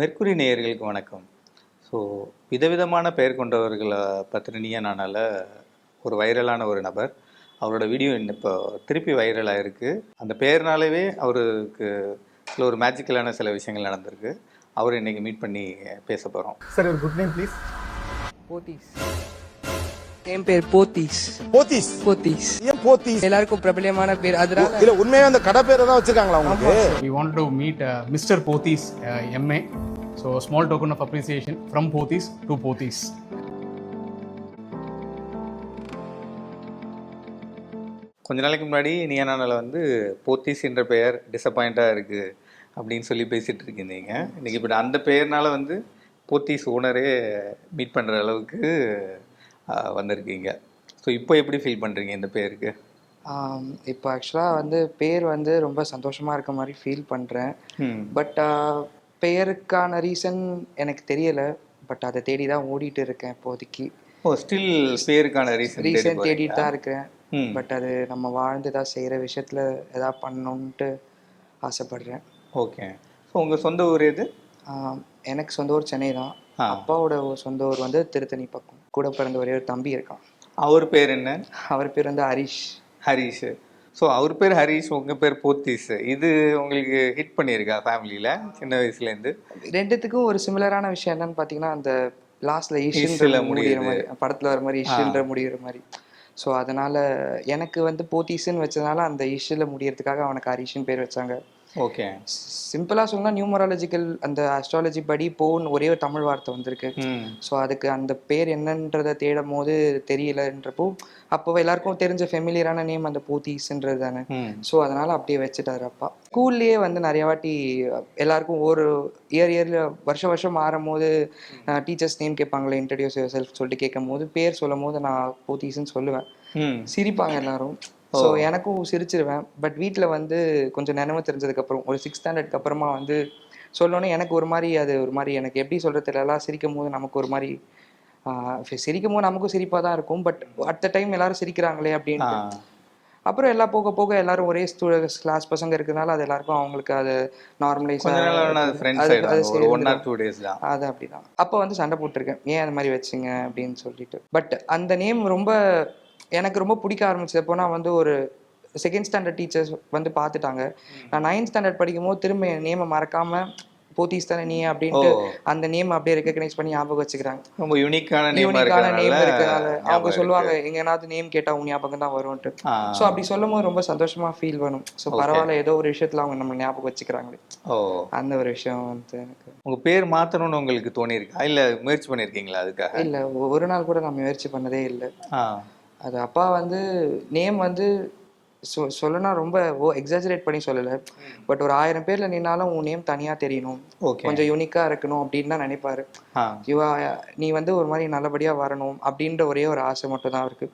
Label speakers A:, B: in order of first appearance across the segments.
A: Mercury நேயர்களுக்கு வணக்கம். So விதவிதமான பெயர் கொண்டவர்களை நீயா நானால ஒரு வைரலான ஒரு நபர். அவரோட வீடியோ இப்போ திருப்பி வைரலாக இருக்கு அந்த பெயர்னாலவே அவருக்கு சில ஒரு மேஜிக்கலான சில விஷயங்கள் நடந்திருக்கு. அவர் இன்னைக்கு மீட் பண்ணி பேச போகிறோம்
B: சார் ஒரு குட் நேம் ப்ளீஸ்
C: போத்தீஸ். என் பேர் போத்தீஸ்
B: போத்தீஸ்
C: போத்தீஸ்
B: ஏன் போத்தீஸ்
C: எல்லாருக்கும் பிரபலியமான பேர் அதனால
B: இல்ல உண்மையா அந்த கடை பேரை தான் வச்சிருக்காங்களா உங்களுக்கு?
D: We wanted to meet uh, Mr. Pothis, uh, MA. So, a small token of appreciation from Pothis to Pothis.
A: கொஞ்ச நாளைக்கு முன்னாடி நீயா நானால வந்து போத்தீஸ் என்ற பெயர் டிசப்பாயிண்ட்டாக இருக்குது அப்படின்னு சொல்லி பேசிகிட்டு இருக்கீங்க. இன்னைக்கு இப்போ அந்த பெயர்னால வந்து போத்தீஸ் ஓனரே மீட் பண்ணுற அளவுக்கு வந்திருக்கீங்க. ஸோ இப்போ எப்படி ஃபீல் பண்ணுறீங்க இந்த பேருக்கு?
E: இப்போ ஆக்சுவலாக வந்து பேர் வந்து ரொம்ப சந்தோஷமாக இருக்க மாதிரி ஃபீல் பண்ணுறேன் பட் பெயருக்கான ரீசன் எனக்கு தெரியலை. பட் அதை தேடி தான் ஓடிட்டு இருக்கேன் இப்போதைக்கு.
A: ஓ ஸ்டில் பேருக்கான ரீசன்
E: ரீசன் தேடிட்டு தான் இருக்கிறேன். பட் அது நம்ம வாழ்ந்து தான் செய்கிற விஷயத்தில் எதாவது பண்ணணுன்ட்டு ஆசைப்படுறேன்.
A: ஓகே. ஸோ உங்கள் சொந்த ஊர் எது?
E: எனக்கு சொந்த ஊர் சென்னை தான். அப்பாவோட சொந்த ஊர் வந்து திருத்தணி பக்கம் கூட பிறந்த ஒரே ஒரு தம்பி இருக்கான்.
A: அவர் பேர் என்ன?
E: அவர் பேர் வந்து ஹரிஷ்.
A: ஹரிஷ். ஸோ அவர் பேர் ஹரிஷ் உங்கள் பேர் போத்தீஸ். இது உங்களுக்கு ஹிட் பண்ணியிருக்கா ஃபேமிலியில் சின்ன வயசுலேருந்து?
E: ரெண்டுத்துக்கும் ஒரு சிமிலரான விஷயம் என்னன்னு பார்த்தீங்கன்னா அந்த லாஸ்ட்ல முடியிற
A: முடியுது.
E: மாதிரி படத்துல வர மாதிரி இஷ்ன்ற முடியிற மாதிரி. ஸோ அதனால எனக்கு வந்து போத்தீஸ்ன்னு வச்சதுனால அந்த இஷ்ல முடியறதுக்காக அவனுக்கு ஹரிஷ்னு பேர் வச்சாங்க.
A: ஓகே.
E: சிம்பிளாக சொன்னா நியூமராலஜிக்கல் அந்த அஸ்ட்ராலஜி படி போன்னு ஒரே ஒரு தமிழ் வார்த்தை வந்திருக்கு. ஸோ அதுக்கு அந்த பேர் என்னன்றதை தேடும் போது தெரியலன்றப்போ அப்போ எல்லாருக்கும் தெரிஞ்ச ஃபெமிலியரான நேம் அந்த போத்தீஸ்ன்றது தானே. ஸோ அதனால அப்படியே வச்சுட்டாரு அப்பா. ஸ்கூல்லேயே வந்து நிறைய வாட்டி எல்லாருக்கும் ஒரு இயர் இயர்ல வருஷம் வருஷம் மாறும் போது டீச்சர்ஸ் நேம் கேட்பாங்களே இன்ட்ரடியூஸ் யுவர் செல்ஃப் சொல்லிட்டு கேட்கும் போது பேர் சொல்லும் போது நான் போத்தீஸ்ன்னு சொல்லுவேன். சிரிப்பாங்க எல்லாரும். ஸோ எனக்கும் சிரிச்சிருவேன். பட் வீட்டில் வந்து கொஞ்சம் நினைவு தெரிஞ்சதுக்கப்புறம் ஒரு சிக்ஸ் ஸ்டாண்டர்ட்க்கு அப்புறமா வந்து சொல்லணும்னு எனக்கு ஒரு மாதிரி அது ஒரு மாதிரி எனக்கு எப்படி சொல்கிறது தெரியல சிரிக்கும் போது நமக்கு ஒரு மாதிரி சிரிக்கும் போது நமக்கும் சிரிப்பாக தான் இருக்கும். பட் அட் த டைம் எல்லாரும் சிரிக்கிறாங்களே
A: ஆ.
E: அப்படின்ட்டு அப்புறம் எல்லாம் போக போக எல்லாரும் ஒரே கிளாஸ் பசங்க இருக்கிறதுனால அது எல்லாருக்கும் அவங்களுக்கு அது நார்மலைஸ்
A: அது
E: அப்படிதான். அப்போ வந்து சண்டை போட்டிருக்கேன். ஏன் அந்த மாதிரி வச்சுங்க அப்படின்னு சொல்லிட்டு. பட் அந்த நேம் ரொம்ப எனக்கு ரொம்ப பிடிக்க ஆரம்பிச்சது எப்போனா வந்து ஒரு செகண்ட் ஸ்டாண்டர்ட் டீச்சர்ஸ் வந்து பார்த்துட்டாங்க நான் நைன்த் ஸ்டாண்டர்ட் படிக்கும் போது திரும்ப என் நேமை மறக்காம போத்தீஸ் தானே நீ? அப்படின்ட்டு. அந்த நேம் அப்படியே ரெக்கக்னைஸ் பண்ணி ஞாபகம் வச்சுக்கிறாங்க.
A: ரொம்ப யூனிக்கான நேமா
E: இருக்கிறதுனால அவங்க சொல்லுவாங்க எங்கேனாவது நேம் கேட்டா உன் ஞாபகம் தான் வரும்ட்டு ஸோ அப்படி சொல்லும் போது ரொம்ப சந்தோஷமா ஃபீல் பண்ணும். ஸோ பரவாயில்ல ஏதோ ஒரு விஷயத்துல அவங்க நம்ம ஞாபகம் வச்சுக்கிறாங்களே. அந்த ஒரு விஷயம் வந்து எனக்கு.
A: உங்க பேர் மாத்தணும்னு உங்களுக்கு தோணியிருக்கா? இல்ல முயற்சி பண்ணிருக்கீங்களா அதுக்காக?
E: இல்லை ஒரு நாள் கூட நான் முயற்சி பண்ணதே இல்லை. அது அப்பா வந்து நேம் வந்து சொ சொல்லனா ரொம்ப ஓ எக்ஸாஜரேட் பண்ணி சொல்லலை. பட் ஒரு ஆயிரம் பேர்ல நின்னாலும் உன் நேம் தனியா தெரியணும்.
A: ஓகே
E: கொஞ்சம் யூனிக்கா இருக்கணும் அப்படின்னு தான் நினைப்பாரு. நீ வந்து ஒரு மாதிரி நல்லபடியா வரணும் அப்படின்ற ஒரே ஒரு ஆசை மட்டும் தான் இருக்கு.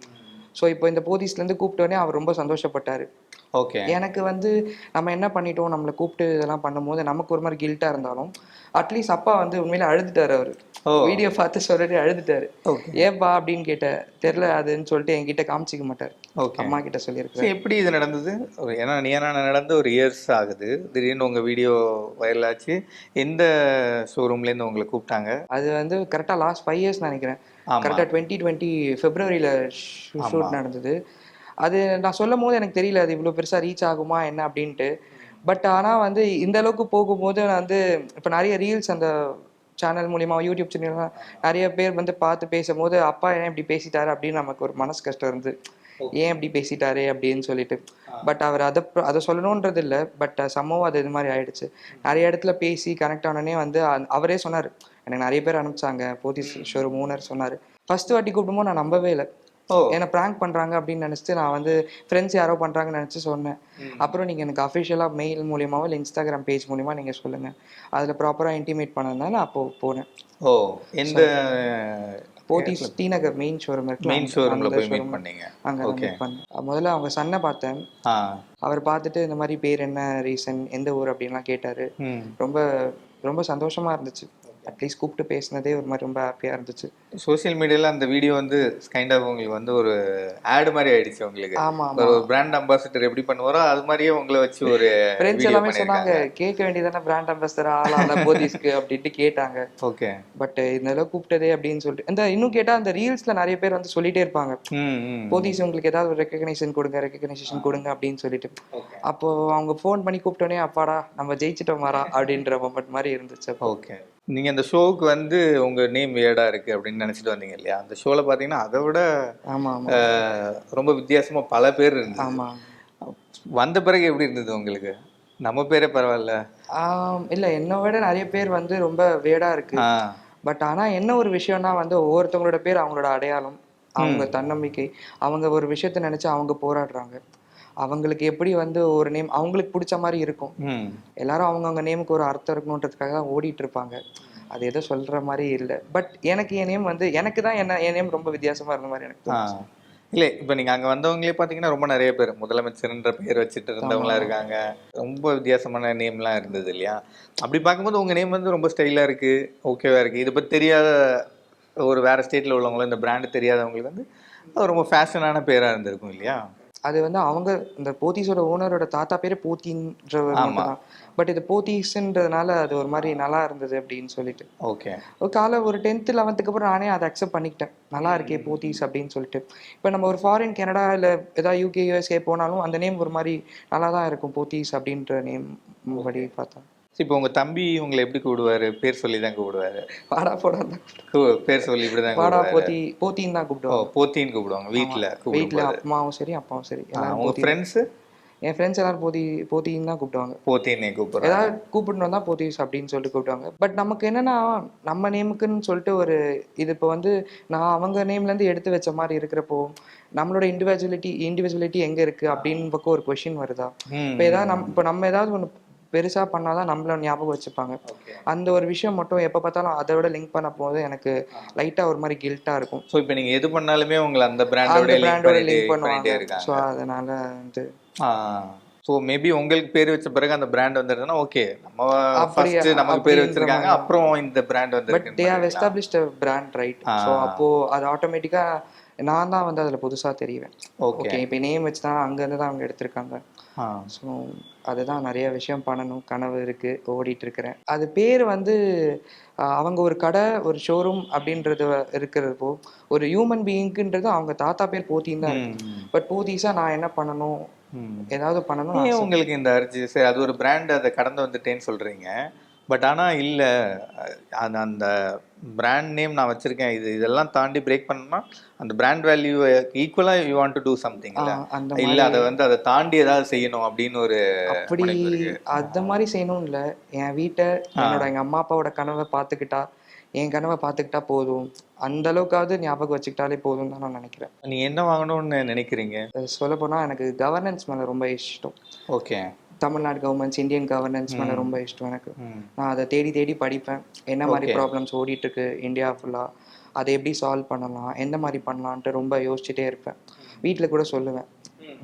E: ஸோ இப்போ இந்த போதீஸ்லேருந்து கூப்பிட்டோடனே அவர் ரொம்ப சந்தோஷப்பட்டாரு.
A: ஓகே
E: எனக்கு வந்து நம்ம என்ன பண்ணிட்டோம் நம்மளை கூப்பிட்டு இதெல்லாம் பண்ணும்போது நமக்கு ஒரு மாதிரி கில்ட்டா இருந்தாலும் அட்லீஸ்ட் அப்பா வந்து உண்மையில அழுதுட்டாரு அவர். வீடியோ பார்த்து சொல்லிட்டு அழுதுட்டாரு. ஏப்பா அப்படின்னு கேட்ட தெரியல அதுன்னு சொல்லிட்டு என்கிட்ட காமிச்சிக்க மாட்டார். அம்மா கிட்ட சொல்லியிருக்காரு
A: சரி எப்படி இது நடந்தது? ஏன்னா நான் நடந்து ஒரு இயர்ஸ் ஆகுது. திடீர்னு உங்க வீடியோ வைரல் ஆச்சு. எந்த ஷோரூம்லேருந்து உங்களை கூப்பிட்டாங்க?
E: அது வந்து கரெக்டாக லாஸ்ட் ஃபைவ் இயர்ஸ் நினைக்கிறேன். கரெக்டாக டுவெண்ட்டி டுவெண்ட்டி ஃபெப்ரவரியில் ஷூட் நடந்தது. அது நான் சொல்லும் போது எனக்கு தெரியல அது இவ்வளோ பெருசாக ரீச் ஆகுமா என்ன அப்படின்ட்டு. பட் ஆனால் வந்து இந்த அளவுக்கு போகும்போது நான் வந்து இப்போ நிறைய ரீல்ஸ் அந்த சேனல் மூலியமா யூடியூப் சேனல்லாம் நிறைய பேர் வந்து பார்த்து பேசும்போது அப்பா ஏன் இப்படி பேசிட்டாரு? அப்படின்னு நமக்கு ஒரு மனசு கஷ்டம் இருந்து ஏன் இப்படி பேசிட்டாரு? அப்படின்னு சொல்லிட்டு. பட் அவர் அதை அதை சொல்லணுன்றது இல்லை. பட் சம்பவம் அது இது மாதிரி ஆயிடுச்சு. நிறைய இடத்துல பேசி கனெக்ட் ஆனோடனே வந்து அவரே சொன்னார். எனக்கு நிறைய பேர் அனுப்பிச்சாங்க. போத்தீஸ் ஷோரூம் ஓனர் சொன்னார். ஃபர்ஸ்ட் வாட்டி கூப்பிடும்போது நான் நம்பவே இல்லை. என்னை ப்ராங்க் பண்றாங்க அப்படின்னு நினைச்சிட்டு நான் வந்து ஃப்ரெண்ட்ஸ் யாரோ பண்றாங்கன்னு நினைச்சு சொன்னேன். அப்புறம் நீங்க எனக்கு அஃபிஷியலா மெயில் மூலியமாவோ இல்லை இன்ஸ்டாகிராம் பேஜ் மூலியமா நீங்க சொல்லுங்க. அதுல ப்ராப்பரா இன்டிமேட் பண்ணதுனால அப்போ போனேன்.
A: ஓ எந்த
E: Pothys T Nagar main showroom இருக்கு
A: மெயின் ஷோரூம்ல போய் மீட் பண்ணீங்க.
E: அங்க பண்ணேன். முதல்ல அவங்க சன்னை பார்த்தேன். அவர் பார்த்துட்டு இந்த மாதிரி பேர் என்ன ரீசன் எந்த ஊர் அப்படின்லாம் கேட்டாரு. ரொம்ப ரொம்ப சந்தோஷமா இருந்துச்சு. அட்லீஸ்ட் கூப்பிட்டு பேசினதே ஒரு மாதிரி ரொம்ப ஹாப்பியாக இருந்துச்சு.
A: சோஷியல் மீடியால அந்த வீடியோ வந்து கைண்ட் ஆஃப் உங்களுக்கு வந்து ஒரு ஆட் மாதிரி ஆயிடுச்சு உங்களுக்கு.
E: ஆமா
A: ஒரு பிராண்ட் அம்பாசிடர் எப்படி பண்ணுவாரோ அது மாதிரியே உங்களை வச்சு ஒரு
E: ஃப்ரெண்ட்ஸ் எல்லாமே சொன்னாங்க கேட்க வேண்டியதானே பிராண்ட் அம்பாசடர் ஆளான போதிஸ்க்கு அப்படின்ட்டு கேட்டாங்க.
A: ஓகே
E: பட் அளவு கூப்பிட்டதே அப்படின்னு சொல்லிட்டு இந்த இன்னும் கேட்டா அந்த ரீல்ஸ்ல நிறைய பேர் வந்து சொல்லிட்டே இருப்பாங்க. போதிஸ் உங்களுக்கு ஏதாவது ஒரு ரெக்கக்னைசேஷன் கொடுங்க ரெக்கக்னைசேஷன் கொடுங்க அப்படின்னு சொல்லிட்டு. அப்போ அவங்க ஃபோன் பண்ணி கூப்பிட்டோன்னே அப்பாடா நம்ம ஜெயிச்சிட்டோம் வரா அப்படின்ற மொமெண்ட் மாதிரி இருந்துச்சு.
A: ஓகே நீங்க அந்த ஷோவுக்கு வந்து உங்க நேம் வேடா இருக்கு அப்படின்னு நினைச்சிட்டு வந்தீங்க இல்லையா? அந்த ஷோல பாத்தீங்கன்னா அதை விட
E: ஆமா
A: ரொம்ப வித்தியாசமா பல பேர் இருந்தது.
E: ஆமா.
A: வந்த பிறகு எப்படி இருந்தது உங்களுக்கு? நம்ம பேரே பரவாயில்ல.
E: இல்ல என்னை விட நிறைய பேர் வந்து ரொம்ப வேடா இருக்கு. பட் ஆனா என்ன ஒரு விஷயம்னா வந்து ஒவ்வொருத்தவங்களோட பேர் அவங்களோட அடையாளம் அவங்க தன்னம்பிக்கை அவங்க ஒரு விஷயத்த நினைச்சு அவங்க போராடுறாங்க. அவங்களுக்கு எப்படி வந்து ஒரு நேம் அவங்களுக்கு பிடிச்ச மாதிரி இருக்கும். எல்லாரும் அவங்கவுங்க நேமுக்கு ஒரு அர்த்தம் இருக்கணுன்றதுக்காக தான் ஓடிட்டு இருப்பாங்க. அது எதோ சொல்ற மாதிரி இல்லை. பட் எனக்கு என் நேம் வந்து எனக்கு தான் என்ன என் நேம் ரொம்ப வித்தியாசமா இருந்த மாதிரி எனக்கு.
A: இல்லை இப்போ நீங்கள் அங்கே வந்தவங்களே பார்த்தீங்கன்னா ரொம்ப நிறைய பேர் முதலமைச்சர்ன்ற பேர் வச்சுட்டு இருந்தவங்களாம் இருக்காங்க. ரொம்ப வித்தியாசமான நேம்லாம் இருந்தது இல்லையா? அப்படி பார்க்கும்போது உங்கள் நேம் வந்து ரொம்ப ஸ்டைலாக இருக்குது ஓகேவா இருக்குது இதை பற்றி தெரியாத ஒரு வேறு ஸ்டேட்டில் உள்ளவங்களும் இந்த பிராண்டு தெரியாதவங்களுக்கு வந்து அது ரொம்ப ஃபேஷனான பேராக இருந்திருக்கும் இல்லையா?
E: அது வந்து அவங்க இந்த போத்தீஸோட ஓனரோட தாத்தா பேரே போத்தின்றவர் பட் இது போத்தீஸ்ன்றதுனால அது ஒரு மாதிரி நல்லா இருந்தது அப்படின்னு சொல்லிட்டு.
A: ஓகே.
E: காலை ஒரு டென்த்து லெவன்த்துக்கு அப்புறம் நானே அதை அக்செப்ட் பண்ணிக்கிட்டேன். நல்லா இருக்கே போத்தீஸ் அப்படின்னு சொல்லிட்டு. இப்போ நம்ம ஒரு ஃபாரின் கனடா இல்லை ஏதாவது யூகே யூஎஸ்ஏ போனாலும் அந்த நேம் ஒரு மாதிரி நல்லா தான் இருக்கும் போத்தீஸ் அப்படின்ற நேம் படி பார்த்தா.
A: இப்போ உங்கள் தம்பி உங்களை எப்படி கூப்பிடுவாரு? பேர் சொல்லி தான் கூப்பிடுவாரு.
E: பாடா போடா. தான்
A: பேர் சொல்லி இப்படி தான்
E: பாடா போத்தி போத்தின்னு தான்
A: ஓ
E: கூப்பிடுவாங்க
A: போத்தின்னு கூப்பிடுவாங்க வீட்டில்
E: வீட்டில் அம்மாவும் சரி அப்பாவும் சரி.
A: உங்கள் ஃப்ரெண்ட்ஸு
E: என் ஃப்ரெண்ட்ஸ் எல்லாரும் போத்தி போத்தின்னு தான் கூப்பிடுவாங்க.
A: போத்தின்னே கூப்பிடுறாங்க.
E: ஏதாவது கூப்பிட்டு வந்தா போத்தீஸ் அப்படின்னு சொல்லிட்டு கூப்பிடுவாங்க. பட் நமக்கு என்னன்னா நம்ம நேமுக்குன்னு சொல்லிட்டு ஒரு இது இப்போ வந்து நான் அவங்க நேம்ல இருந்து எடுத்து வச்ச மாதிரி இருக்கிறப்போ நம்மளோட இண்டிவிஜுவலிட்டி இண்டிவிஜுவலிட்டி எங்க இருக்கு அப்படின்னு பக்கம் ஒரு கொஷின் வருதா? இப்போ ஏதாவது நம் இப்போ நம்ம ஏதாவது ஒன்று பெருசா பண்ணாதான் நம்மள ஞாபகம் வச்சுப்பாங்க. அந்த ஒரு விஷயம் மட்டும் எப்போ பார்த்தாலும் அதை விட லிங்க் பண்ண போது எனக்கு லைட்டா ஒரு மாதிரி கில்ட்டா இருக்கும்.
A: ஸோ இப்போ நீங்கள் எது பண்ணாலுமே உங்களை அந்த பிராண்டோட
E: பிராண்டோட லிங்க் பண்ணுவாங்க. ஸோ அதனால வந்து
A: ஸோ மேபி உங்களுக்கு பேர் வச்ச பிறகு அந்த பிராண்ட் வந்துருதுன்னா ஓகே நம்ம ஃபர்ஸ்ட் நமக்கு பேர் வச்சிருக்காங்க. அப்புறம் இந்த பிராண்ட்
E: பட்
A: வந்து
E: they have established brand right so அப்போ அது ஆட்டோமேட்டிக்கா நான் தான் வந்து அதுல புதுசா தெரிவேன்.
A: ஓகே
E: இப்போ நேம் வச்சு தான் அங்கேருந்து தான் அவங்க எடுத்திருக்காங்க. ஸோ அதுதான் நிறைய விஷயம் பண்ணணும். கனவு இருக்கு ஓடிட்டு இருக்கிறேன் அது பேர் வந்து அவங்க ஒரு கடை ஒரு ஷோரூம் அப்படின்றது இருக்கிறப்போ ஒரு ஹியூமன் பீயிங்க்குன்றது அவங்க தாத்தா பேர் போத்தின்னு தான் பட் போத்தீஸா நான் என்ன பண்ணணும்? ஏதாவது பண்ணணும்
A: உங்களுக்கு இந்த அர்ஜி சரி அது ஒரு பிராண்ட் அதை கடந்து வந்துட்டேன்னு சொல்றீங்க. பட் ஆனா இல்ல அது அந்த பிராண்ட் நேம் நான் வச்சிருக்கேன். இது இதெல்லாம் தாண்டி பிரேக் பண்ணணும்னா அந்த பிராண்ட் வேல்யூ ஈக்குவலா you want to do something இல்ல?
E: அந்த
A: அதை வந்து அதை தாண்டி ஏதாவது செய்யணும் அப்படின்னு ஒரு
E: அப்படி. அந்த மாதிரி செய்யணும் இல்ல. என் வீட்டை என்னோட எங்க அம்மா அப்பாவோட கனவை பார்த்துக்கிட்டா என் கனவை பார்த்துக்கிட்டா போதும். அந்த அளவுக்காவது ஞாபகம் வச்சுக்கிட்டாலே போதும் தான் நான் நினைக்கிறேன்.
A: நீங்க என்ன வாங்கணும்னு நினைக்கிறீங்க?
E: சொல்ல போனா எனக்கு கவர்னன்ஸ் மேல ரொம்ப இஷ்டம்.
A: Okay
E: Tamil Nadu governments Indian governance மேல ரொம்ப இஷ்டம் எனக்கு. நான் அதை தேடி தேடி படிப்பேன். என்ன மாதிரி. ப்ராப்ளம்ஸ் ஓடிட்டு இருக்கு இந்தியா ஃபுல்லா அதை எப்படி சால்வ் பண்ணலாம்? எந்த மாதிரி பண்ணலான்ட்டு ரொம்ப யோசிச்சுட்டே இருப்பேன். வீட்டில் கூட சொல்லுவேன்.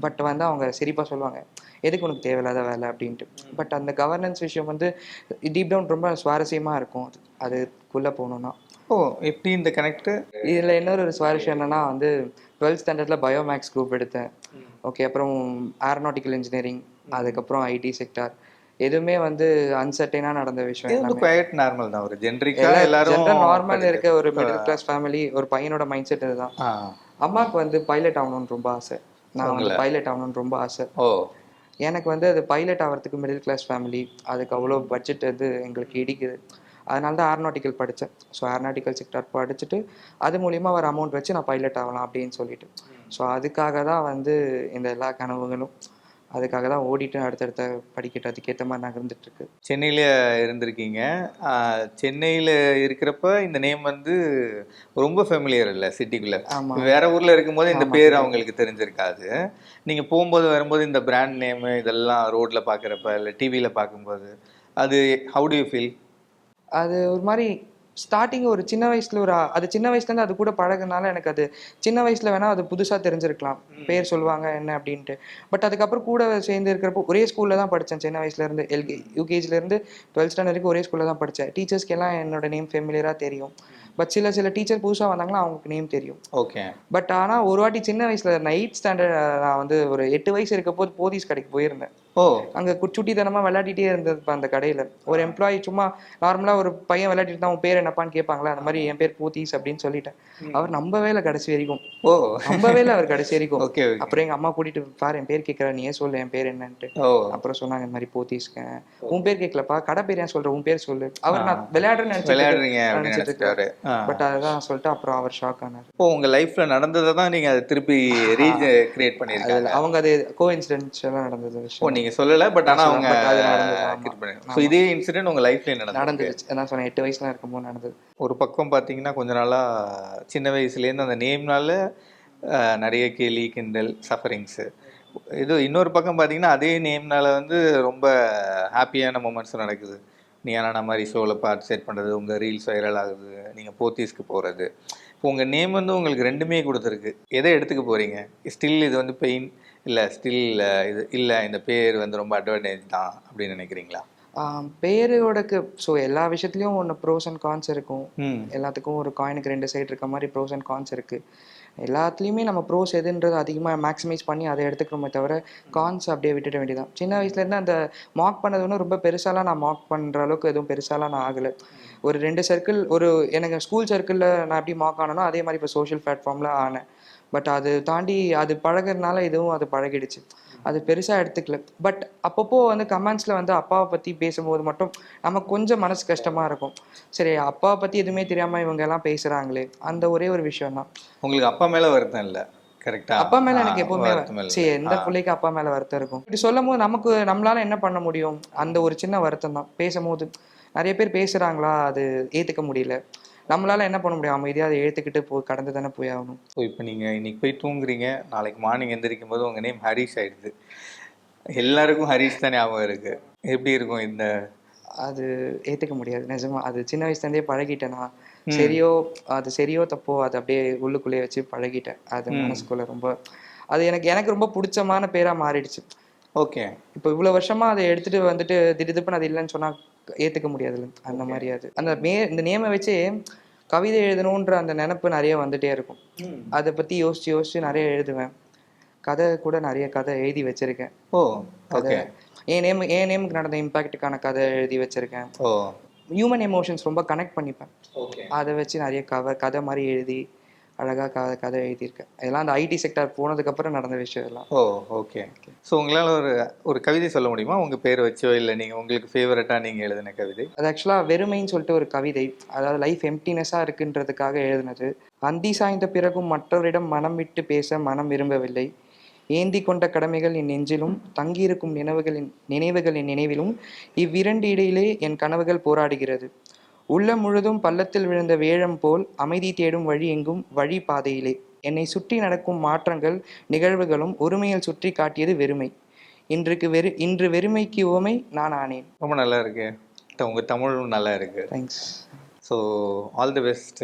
E: பட் வந்து அவங்க சிரிப்பா சொல்லுவாங்க. எதுக்கு உனக்கு தேவையில்லாத வேலை அப்படின்ட்டு. பட் அந்த கவர்னன்ஸ் விஷயம் வந்து டீப் டவுன் ரொம்ப சுவாரஸ்யமா இருக்கும். அது அதுக்குள்ள போகணும்னா.
A: ஓ எப்படி இந்த கனெக்ட்
E: இதுல இன்னொரு ஒரு சுவாரஸ்யம் என்னன்னா வந்து டுவெல்த் ஸ்டாண்டர்ட்ல பயோமேக்ஸ் குரூப் எடுத்தேன். ஓகே அப்புறம் ஏரோநாட்டிக்கல் இன்ஜினியரிங் அதுக்கப்புறம் ஐடி செக்டார் எதுவுமே வந்து அன்சர்டைனா நடந்த விஷயம்
A: இது வந்து
E: எல்லாமே.
A: குவைட் நார்மல் தான். ஒரு ஜென்ரிக்கா எல்லாரும்
E: நார்மல் இருக்க ஒரு மிடில் கிளாஸ் ஃபேமிலி ஒரு பையனோட மைண்ட் செட் இதுதான். அம்மாவுக்கு வந்து பைலட் ஆகணும்னு ரொம்ப ஆசை. நான் வந்து பைலட் ஆகணும்னு ரொம்ப ஆசை.
A: ஓ.
E: எனக்கு வந்து அது பைலட் ஆகிறதுக்கு மிடில் கிளாஸ் ஃபேமிலி அதுக்கு அவ்வளோ பட்ஜெட் வந்து எங்களுக்கு இடிக்குது. அதனால தான் ஏரோநாட்டிக்கல் படித்தேன் ஸோ ஏரோநாட்டிக்கல் செக்டார் படிச்சுட்டு அது மூலியமா வர அமௌண்ட் வச்சு நான் பைலட் ஆகலாம் அப்படின்னு சொல்லிட்டு. ஸோ அதுக்காக தான் வந்து இந்த எல்லா கனவுகளும் அதுக்காக தான் ஓடிட்டு அடுத்தடுத்த படிக்கட்டு அதுக்கேற்ற மாதிரி நகர்ந்துட்டு இருக்கு
A: சென்னையில இருந்திருக்கீங்க. சென்னையில இருக்கிறப்ப இந்த நேம் வந்து ரொம்ப ஃபெமிலியர் இல்ல சிட்டிக்குள்ள. வேற ஊர்ல இருக்கும்போது இந்த பேர். அவங்களுக்கு தெரிஞ்சிருக்காது. நீங்க போகும்போது வரும்போது இந்த பிராண்ட் நேம் இதெல்லாம் ரோட்ல பாக்குறப்ப இல்ல டிவில பார்க்கும்போது அது ஹவு டு யூ ஃபீல்
E: அது ஒரு மாதிரி ஸ்டார்டிங் ஒரு சின்ன வயசுல ஒரு அது சின்ன வயசுலேருந்து அது கூட பழகுனால எனக்கு அது சின்ன வயசுல வேணா அது புதுசாக தெரிஞ்சிருக்கலாம். பேர் சொல்லுவாங்க என்ன அப்படின்ட்டு. பட் அதுக்கப்புறம் கூட சேர்ந்து இருக்கிறப்போ ஒரே ஸ்கூலில் தான் படித்தேன் சின்ன வயசுல இருந்து. எல்கே யூகேஜிலேருந்து டுவெல்த் ஸ்டாண்டர்ட் வரைக்கும் ஒரே ஸ்கூலில் தான் படித்தேன் டீச்சர்ஸ்க்கு எல்லாம் என்னோட நேம் ஃபெமிலியராக தெரியும். பட் சில சில டீச்சர் புதுசாக வந்தாங்கன்னா அவங்களுக்கு நேம் தெரியும்.
A: ஓகே
E: பட் ஆனால் ஒரு வாட்டி சின்ன வயசுல நைட் ஸ்டாண்டர்ட் நான் வந்து ஒரு எட்டு வயசு இருக்க போது போதீஸ் கடைக்கு போயிருந்தேன்.
A: ஓ.
E: அங்கே சுட்டித்தனமாக விளையாடிட்டே இருந்தது அந்த கடையில். ஒரு எம்ப்ளாயி சும்மா நார்மலாக ஒரு பையன் விளையாடிட்டு தான் உன் பேர் என்னப்பான்னு கேட்பாங்களா? அந்த மாதிரி என் பேர் போத்தீஸ் அப்படின்னு சொல்லிட்டேன். அவர் நம்பவே இல்லை கடைசி வரைக்கும்.
A: ஓ.
E: நம்பவே இல்லை அவர் கடைசி வரைக்கும்.
A: ஓகே
E: அப்புறம் எங்க அம்மா கூட்டிட்டு பாரு என் பேர் கேட்கற நீயே சொல்லு என் பேர் என்னன்ட்டு. அப்புறம் சொன்னாங்க இந்த மாதிரி போத்தீஸ்க்கேன் உன் பேர் கேட்கலப்பா கடை பேர் ஏன் சொல்ற? உன் பேர் சொல்லு. அவர் நான் விளையாடுறேன்னு நினைச்சிட்டு. பட் அதுதான் சொல்லிட்டு அப்புறம் அவர் ஷாக் ஆனார்.
A: ஓ உங்க லைஃப்ல நடந்ததை தான் நீங்க அதை திருப்பி ரீச் கிரியேட் பண்ணிருக்காங்க
E: அவங்க அது கோ இன்சிடென்ட்ஸ் நடந்தது
A: ஓ
E: விஷயம்
A: நீங்க சொல்லல பட் ஆனா அவங்க ஸோ இதே இன்சிடென்ட் உங்க லைஃப்லயே நடந்தது
E: நடந்துச்சு நான் சொன்னேன் எட்டு வயசுல இருக்கும்போது நடந்தது.
A: ஒரு பக்கம் பார்த்தீங்கன்னா கொஞ்ச நாளா சின்ன வயசுலேருந்து அந்த நேம்னால நிறைய கேலி கிண்டல் சஃபரிங்ஸு இது இன்னொரு பக்கம் பார்த்தீங்கன்னா அதே நேம்னால வந்து ரொம்ப ஹாப்பியான மூமெண்ட்ஸ் நடக்குது. நீ ஆனா மாதிரி ஷோவில் பார்ட்டிசிபேட் பண்ணுறது உங்கள் ரீல்ஸ் வைரல் ஆகுது நீங்கள் போத்தீஸ்க்கு போகிறது இப்போ உங்கள் நேம் வந்து உங்களுக்கு ரெண்டுமே கொடுத்துருக்கு. எதை எடுத்துக்க போகிறீங்க ஸ்டில் இது வந்து பெயின் இல்லை ஸ்டில் இது இல்லை இந்த பேர் வந்து ரொம்ப அட்வான்டேஜ் தான் அப்படின்னு நினைக்கிறீங்களா?
E: பேரோடக்கு ஸோ எல்லா விஷயத்துலயும் ஒன்று ப்ரோஸ் அண்ட் கான்ஸ் இருக்கும்.
A: ம்.
E: எல்லாத்துக்கும் ஒரு காயினுக்கு ரெண்டு சைடு இருக்க மாதிரி ப்ரோஸ் அண்ட் கான்ஸ் இருக்கு. எல்லாத்துலேயுமே நம்ம ப்ரோஸ் எதுன்றது அதிகமாக மேக்ஸிமைஸ் பண்ணி அதை எடுத்துக்கிறோமே தவிர கான்ஸ் அப்படியே விட்டுட வேண்டியதான் சின்ன வயசுலேருந்து அந்த மார்க் பண்ணது ஒன்றும் ரொம்ப பெருசாலாம் நான் மார்க் பண்ணுற அளவுக்கு எதுவும் பெருசாலாம் நான் ஆகலை. ஒரு ரெண்டு சர்க்கிள் ஒரு எனக்கு ஸ்கூல் சர்க்கிளில் நான் எப்படி மார்க் ஆனனோ அதே மாதிரி இப்போ சோஷியல் பிளாட்ஃபார்மில் ஆனேன். பட் அது தாண்டி அது பழகுறதுனால இதுவும் அது பழகிடுச்சு. அது பெருசாக எடுத்துக்கல. பட் அப்பப்போ வந்து கமெண்ட்ஸில் வந்து அப்பாவை பற்றி பேசும்போது மட்டும் நமக்கு கொஞ்சம் மனசு கஷ்டமாக இருக்கும். சரி அப்பாவை பற்றி எதுவுமே தெரியாமல் இவங்க எல்லாம் பேசுகிறாங்களே அந்த ஒரே ஒரு விஷயம் தான்
A: உங்களுக்கு அப்பா மேலே வருத்தம் இல்லை? கரெக்டாக
E: அப்பா மேல எனக்கு எப்பவுமே சரி எந்த பிள்ளைக்கு அப்பா மேல வருத்தம் இருக்கும். இப்படி சொல்லும் போது நமக்கு நம்மளால என்ன பண்ண முடியும்? அந்த ஒரு சின்ன வருத்தம் தான் பேசும்போது நிறைய பேர் பேசுறாங்களா? அது ஏத்துக்க முடியல. நம்மளால என்ன பண்ண முடியும்? அமைதியா அதை ஏத்துக்கிட்டு போ கடந்து தானே போய் ஆகணும்.
A: ஸோ இப்போ நீங்கள் இன்னைக்கு போய் தூங்குறீங்க. நாளைக்கு மார்னிங் எந்திரிக்கும் போது உங்கள் நேம் ஹரிஷ் ஆயிடுது. எல்லாருக்கும் ஹரிஷ் தான் ஞாபகம் இருக்கு. எப்படி இருக்கும் இந்த
E: அது ஏத்துக்க முடியாது. நிஜமா. அது சின்ன வயசுல இருந்தே பழகிட்டேனா சரியோ அது சரியோ தப்போ அது அப்படியே உள்ளுக்குள்ளேயே வச்சு பழகிட்டேன். அது மனசுக்குள்ள ரொம்ப அது எனக்கு எனக்கு ரொம்ப பிடிச்சமான பேரா மாறிடுச்சு.
A: ஓகே
E: இப்போ இவ்வளவு வருஷமா அதை எடுத்துட்டு வந்துட்டு திடீர்னு அது இல்லைன்னு சொன்னா ஏத்துக்க முடியாதுல்ல. அந்த மாதிரி அது. அந்த மே இந்த நேமை வச்சு கவிதை எழுதணுன்ற அந்த நினப்பு நிறைய வந்துட்டே இருக்கும். அதை பத்தி யோசிச்சு யோசிச்சு நிறைய எழுதுவேன். கதை கூட நிறைய கதை எழுதி வச்சிருக்கேன்.
A: ஓ ஓகே
E: என் நேம் என் நேமுக்கு நடந்த இம்பாக்டுக்கான கதை எழுதி வச்சிருக்கேன்.
A: ஓ.
E: ஹியூமன் எமோஷன்ஸ் ரொம்ப கனெக்ட் பண்ணிப்பேன். அதை வச்சு நிறைய கதை கதை மாதிரி எழுதி அழகா கதை கதை எழுதியிருக்கேன் இதெல்லாம் அந்த ஐடி செக்டர் போனதுக்கப்புறம் நடந்த விஷயம் இதெல்லாம்.
A: ஓ ஓகே ஸோ உங்களால் ஒரு ஒரு கவிதை சொல்ல முடியுமா? உங்கள் பேர் வச்சோ இல்லை நீங்கள் உங்களுக்கு ஃபேவரட்டாக நீங்கள் எழுதின கவிதை?
E: அது ஆக்சுவலாக வெறுமைன்னு சொல்லிட்டு ஒரு கவிதை. அதாவது லைஃப் எம்டினஸாக இருக்குன்றதுக்காக எழுதினது. அந்தி சாய்ந்த பிறகும் மற்றவரிடம் மனம் விட்டு பேச மனம் விரும்பவில்லை. ஏந்தி கொண்ட கடமைகள் என் நெஞ்சிலும் தங்கியிருக்கும் நினைவுகளின் நினைவுகளின் நினைவிலும் இவ்விரண்டு இடையிலே என் கனவுகள் போராடுகிறது. உள்ளம் முழுதும் பள்ளத்தில் விழுந்த வேழம் போல் அமைதி தேடும் வழி எங்கும் வழி பாதையிலே. என்னை சுற்றி நடக்கும் மாற்றங்கள் நிகழ்வுகளும் ஒருமையில் சுற்றி காட்டியது வெறுமை. இன்றைக்கு வெறு இன்று வெறுமைக்கு உவமை நான் ஆனேன்.
A: ரொம்ப நல்லா இருக்கு. உங்கள் தமிழும் நல்லா இருக்கு.
E: Thanks
A: so all the best